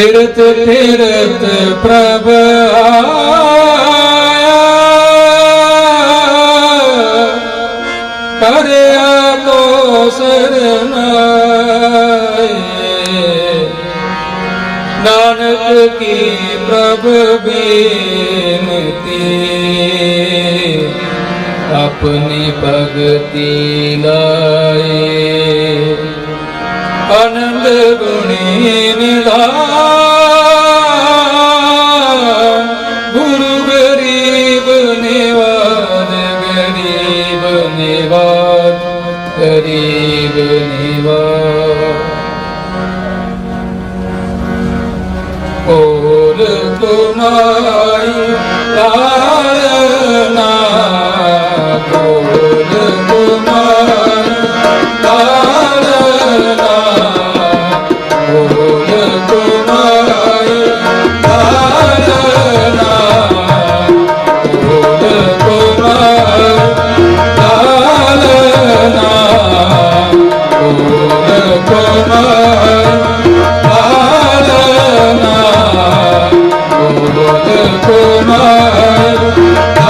ਫਿਰਤ ਫਿਰਤ ਪ੍ਰਭ ਆਇਆ। ਪਰਿਆ ਕੋ ਸਰਨਾਏ ਨਾਨਕ ਕੀ ਪ੍ਰਭ ਬੇਨਤੀ। ਆਪਣੀ ਭਗਤੀ ਲਾਏ आनंद गुणी निधान Oh, oh, oh,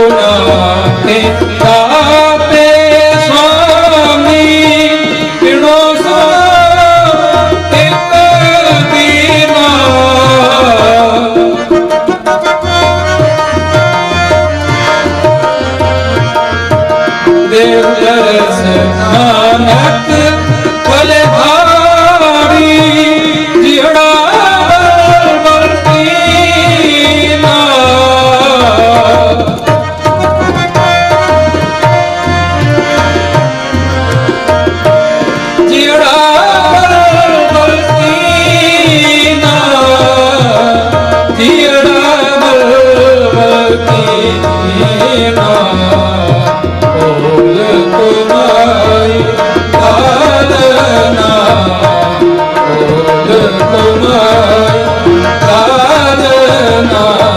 ਨਾਤੇ ਦਾਤੇ ਸੁਆਮੀ ਬਿਨੋ ਸੋ ਇੱਕ ਦੀਨਾ। ਦੇਵ ਜਰਸ ਨਾਨਕ Nana.